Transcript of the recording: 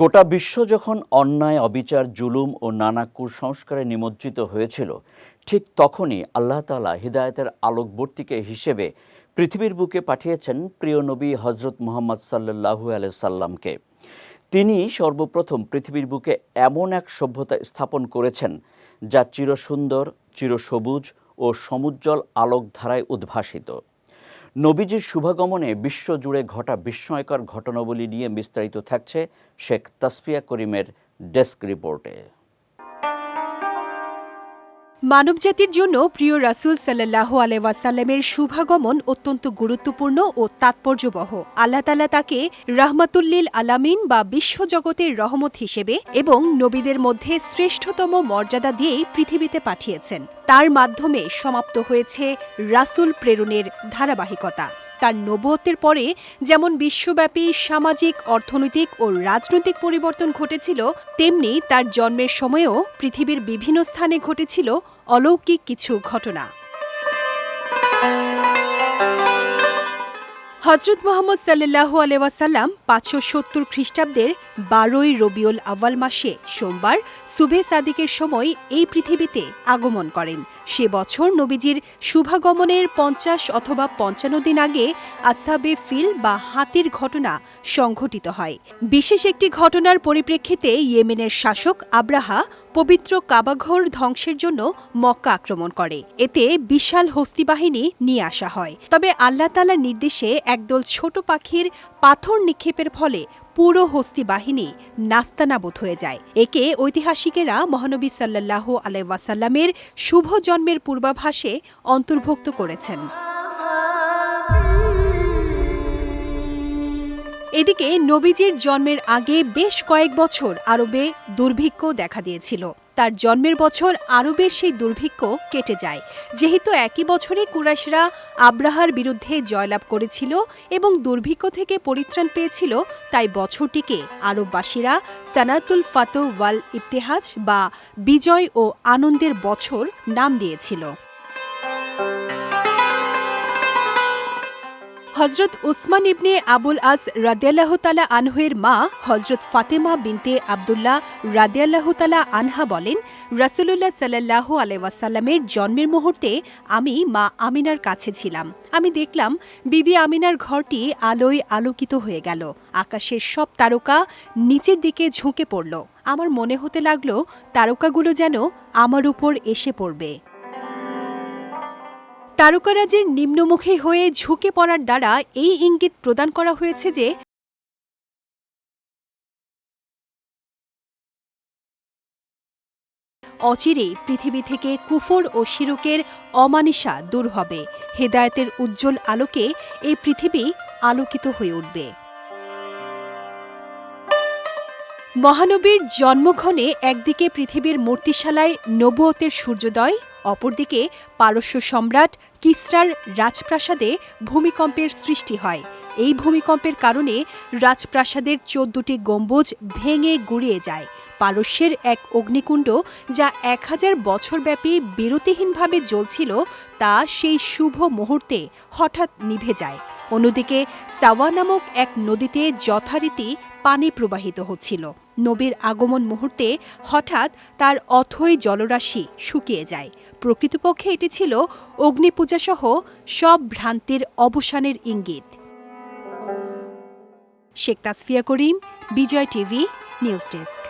গোটা বিশ্ব যখন অন্যায়, অবিচার, জুলুম ও নানা কুসংস্কারে নিমজ্জিত হয়েছিল, ঠিক তখনই আল্লাহ তাআলা হিদায়তের আলোকবর্তিকে হিসেবে পৃথিবীর বুকে পাঠিয়েছেন প্রিয় নবী হজরত মোহাম্মদ সাল্লাহু সাল্লামকে। তিনি সর্বপ্রথম পৃথিবীর বুকে এমন এক সভ্যতা স্থাপন করেছেন, যা চিরসুন্দর, চিরসবুজ ও সমুজ্জ্বল আলোকধারায় উদ্ভাসিত। নবীজির শুভাগমনে বিশ্বজুড়ে ঘটা বিস্ময়কর ঘটনাবলী নিয়ে বিস্তারিত থাকছে শেখ তাসফিয়া করিমের ডেস্ক রিপোর্টে। মানবজাতির জন্য প্রিয় রাসুল সাল্লাহ আলাইসাল্লামের শুভাগমন অত্যন্ত গুরুত্বপূর্ণ ও তাৎপর্যবহ। আল্লাহ তালা তাকে রহমাতুল্লিল আলামিন বা বিশ্বজগতের রহমত হিসেবে এবং নবীদের মধ্যে শ্রেষ্ঠতম মর্যাদা দিয়েই পৃথিবীতে পাঠিয়েছেন। তার মাধ্যমে সমাপ্ত হয়েছে রাসুল প্রেরণের ধারাবাহিকতা। তার নবত্বের পরে যেমন বিশ্বব্যাপী সামাজিক, অর্থনৈতিক ও রাজনৈতিক পরিবর্তন ঘটেছিল, তেমনি তার জন্মের সময়েও পৃথিবীর বিভিন্ন স্থানে ঘটেছিল অলৌকিক কিছু ঘটনা। হজরত মোহাম্মদ সাল্লাহু আলহাসাল্লাম পাঁচশো সত্তর খ্রিস্টাব্দের বারোই রবিউল আওয়াল মাসে সোমবার সুবে সাদিকের সময় এই পৃথিবীতে আগমন করেন। সে বছর নবীজির শুভাগমনের পঞ্চাশ অথবা পঞ্চান্ন দিন আগে আসাবে ফিল বা হাতির ঘটনা সংঘটিত হয়। বিশেষ একটি ঘটনার পরিপ্রেক্ষিতে ইয়েমেনের শাসক আব্রাহা পবিত্র কাবাঘর ধ্বংসের জন্য মক্কা আক্রমণ করে। এতে বিশাল হস্তিবাহিনী নিয়ে আসা হয়। তবে আল্লাহ তালার নির্দেশে একদল ছোট পাখির পাথর নিক্ষেপের ফলে পুরো হস্তি বাহিনী নাস্তানাবোধ হয়ে যায়। একে ঐতিহাসিকেরা মহানবী সাল্লাহ আলাইসাল্লামের শুভ জন্মের পূর্বাভাসে অন্তর্ভুক্ত করেছেন। এদিকে নবীজির জন্মের আগে বেশ কয়েক বছর আরবে দুর্ভিক্ষ দেখা দিয়েছিল। তার জন্মের বছর আরবের সেই দুর্ভিক্ষ কেটে যায়। যেহেতু একই বছরে কুরাইশরা আব্রাহার বিরুদ্ধে জয়লাভ করেছিল এবং দুর্ভিক্ষ থেকে পরিত্রাণ পেয়েছিল, তাই বছরটিকে আরববাসীরা সানাতুল ফাতো ওয়াল ইবতেহাজ বা বিজয় ও আনন্দের বছর নাম দিয়েছিল। হজরত উসমান ইবনে আবুল আস রাদিয়াল্লাহ তালা আনহুয়ের মা, হজরত ফাতেমা বিনতে আবদুল্লাহ রাদিয়াল্লাহ তালা আনহা বলেন, রাসুলুল্লাহ সাল্লাহ আলাইসাল্লামের জন্মের মুহূর্তে আমি মা আমিনার কাছে ছিলাম। আমি দেখলাম বিবি আমিনার ঘরটি আলোয় আলোকিত হয়ে গেল। আকাশের সব তারকা নিচের দিকে ঝুঁকে পড়ল। আমার মনে হতে লাগল, তারকাগুলো যেন আমার উপর এসে পড়বে। তারকারাজের নিম্নমুখী হয়ে ঝুঁকে পড়ার দ্বারা এই ইঙ্গিত প্রদান করা হয়েছে যে অচিরেই পৃথিবী থেকে কুফর ও শিরুকের অমানিসা দূর হবে। হেদায়তের উজ্জ্বল আলোকে এই পৃথিবী আলোকিত হয়ে উঠবে। মহানবীর জন্মক্ষণে একদিকে পৃথিবীর মূর্তিশালায় নবুয়তের সূর্যোদয় অপরদিকে পারস্য সম্রাট কিসরার রাজপ্রাসাদে ভূমিকম্পের সৃষ্টি হয়। এই ভূমিকম্পের কারণে রাজপ্রাসাদের চোদ্দটি গম্বুজ ভেঙে গুড়িয়ে যায়। পারস্যের এক অগ্নিকুণ্ড যা এক হাজার বছরব্যাপী বিরতিহীনভাবে জ্বলছিল, তা সেই শুভ মুহূর্তে হঠাৎ নিভে যায়। অন্যদিকে সাওয়া নামক এক নদীতে যথারীতি পানি প্রবাহিত হচ্ছিল। নবীর আগমন মুহূর্তে হঠাৎ তার অথই জলরাশি শুকিয়ে যায়। প্রকৃতপক্ষে এটি ছিল অগ্নিপূজাসহ সব ভ্রান্তির অবসানের ইঙ্গিত। Sheikh Tasfia Karim, Bijoy TV, news desk.